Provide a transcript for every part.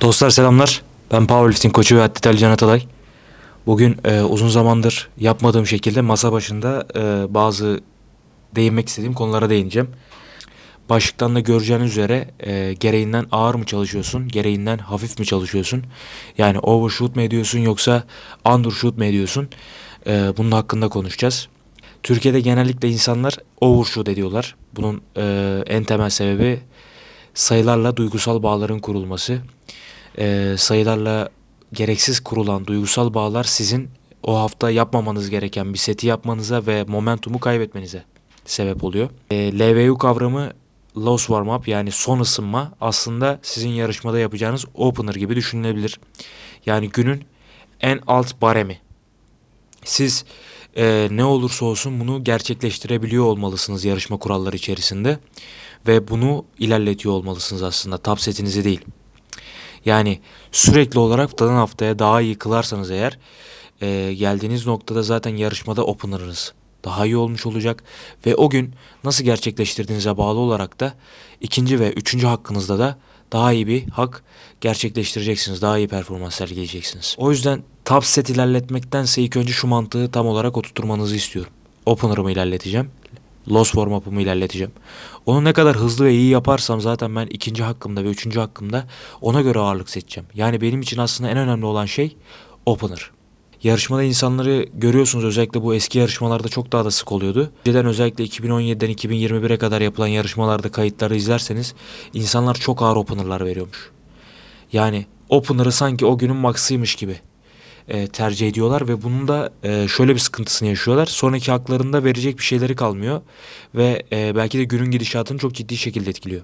Dostlar selamlar. Ben powerlifting koçu ve atlet Ali Can Atalay. Bugün e, uzun zamandır yapmadığım şekilde masa başında e, bazı değinmek istediğim konulara değineceğim. Başlıktan da göreceğiniz üzere e, gereğinden ağır mı çalışıyorsun, gereğinden hafif mi çalışıyorsun? Yani overshoot mu ediyorsun yoksa undershoot mu ediyorsun? E, bunun hakkında konuşacağız. Türkiye'de genellikle insanlar overshoot ediyorlar. Bunun e, en temel sebebi sayılarla duygusal bağların kurulması. E, sayılarla gereksiz kurulan duygusal bağlar sizin o hafta yapmamanız gereken bir seti yapmanıza ve momentumu kaybetmenize sebep oluyor. E, LVU kavramı low warm up yani son ısınma aslında sizin yarışmada yapacağınız opener gibi düşünülebilir. Yani günün en alt baremi. Siz e, ne olursa olsun bunu gerçekleştirebiliyor olmalısınız yarışma kuralları içerisinde ve bunu ilerletiyor olmalısınız aslında top setinizi değil. Yani sürekli olarak haftadan haftaya daha iyi kılarsanız eğer e, geldiğiniz noktada zaten yarışmada opener'ınız daha iyi olmuş olacak ve o gün nasıl gerçekleştirdiğinize bağlı olarak da ikinci ve üçüncü hakkınızda da daha iyi bir hak gerçekleştireceksiniz. Daha iyi performans sergileyeceksiniz. O yüzden top set ilerletmektense ilk önce şu mantığı tam olarak oturtmanızı istiyorum. Opener'ımı ilerleteceğim. Loss warm up'ımı ilerleteceğim. Onu ne kadar hızlı ve iyi yaparsam zaten ben ikinci hakkımda ve üçüncü hakkımda ona göre ağırlık seçeceğim. Yani benim için aslında en önemli olan şey opener. Yarışmada insanları görüyorsunuz özellikle bu eski yarışmalarda çok daha da sık oluyordu. Önceden özellikle 2017'den 2021'e kadar yapılan yarışmalarda kayıtları izlerseniz insanlar çok ağır opener'lar veriyormuş. Yani opener'ı sanki o günün maksıymış gibi e, tercih ediyorlar ve bunun da e, şöyle bir sıkıntısını yaşıyorlar. Sonraki haklarında verecek bir şeyleri kalmıyor ve e, belki de günün gidişatını çok ciddi şekilde etkiliyor.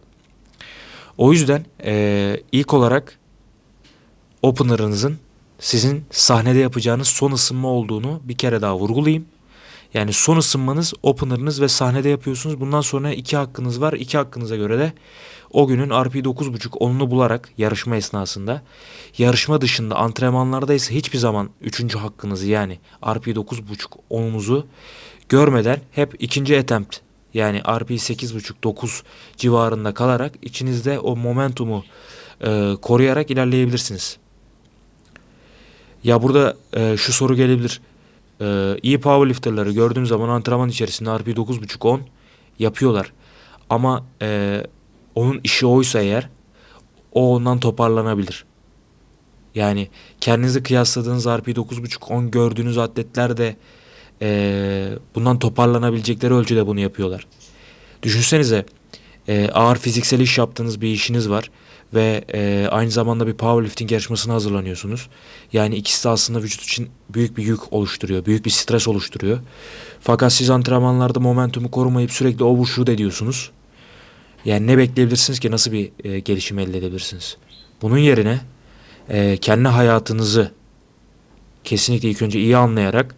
O yüzden e, ilk olarak opener'ınızın sizin sahnede yapacağınız son ısınma olduğunu bir kere daha vurgulayayım. Yani son ısınmanız opener'ınız ve sahnede yapıyorsunuz. Bundan sonra iki hakkınız var. İki hakkınıza göre de o günün RP 9.5 onunu bularak yarışma esnasında yarışma dışında antrenmanlarda ise hiçbir zaman üçüncü hakkınızı yani RP 9.5 onunuzu görmeden hep ikinci attempt yani RP 8.5-9 civarında kalarak içinizde o momentumu e, koruyarak ilerleyebilirsiniz. Ya burada e, şu soru gelebilir. E, iyi powerlifterları gördüğüm zaman antrenman içerisinde RP 9.5-10 yapıyorlar. Ama e, onun işi oysa eğer o ondan toparlanabilir. Yani kendinizi kıyasladığınız RP 9.5-10 gördüğünüz atletler de e, bundan toparlanabilecekleri ölçüde bunu yapıyorlar. Düşünsenize e, ağır fiziksel iş yaptığınız bir işiniz var ve e, aynı zamanda bir powerlifting yarışmasına hazırlanıyorsunuz. Yani ikisi de aslında vücut için büyük bir yük oluşturuyor, büyük bir stres oluşturuyor. Fakat siz antrenmanlarda momentumu korumayıp sürekli overshoot ediyorsunuz. Yani ne bekleyebilirsiniz ki nasıl bir e, gelişim elde edebilirsiniz? Bunun yerine e, kendi hayatınızı kesinlikle ilk önce iyi anlayarak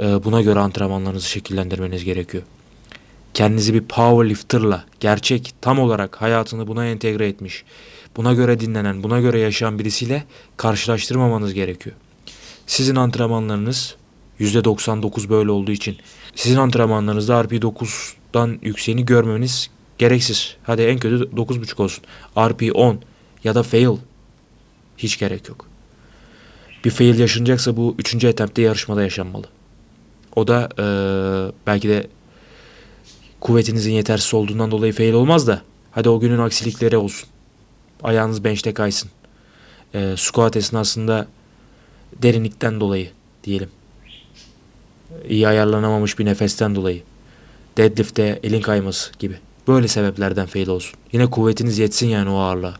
e, buna göre antrenmanlarınızı şekillendirmeniz gerekiyor. Kendinizi bir powerlifter'la gerçek tam olarak hayatını buna entegre etmiş, buna göre dinlenen, buna göre yaşayan birisiyle karşılaştırmamanız gerekiyor. Sizin antrenmanlarınız %99 böyle olduğu için sizin antrenmanlarınızda RP9'dan yükseğini görmeniz gereksiz. Hadi en kötü 9.5 olsun. RP 10 ya da fail hiç gerek yok. Bir fail yaşanacaksa bu 3. etapta yarışmada yaşanmalı. O da e, belki de kuvvetinizin yetersiz olduğundan dolayı fail olmaz da hadi o günün aksilikleri olsun. Ayağınız bench'te kaysın. E, squat esnasında derinlikten dolayı diyelim. İyi ayarlanamamış bir nefesten dolayı. Deadlift'te elin kayması gibi. Böyle sebeplerden fail olsun. Yine kuvvetiniz yetsin yani o ağırlığa.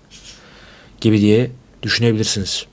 Gibi diye düşünebilirsiniz.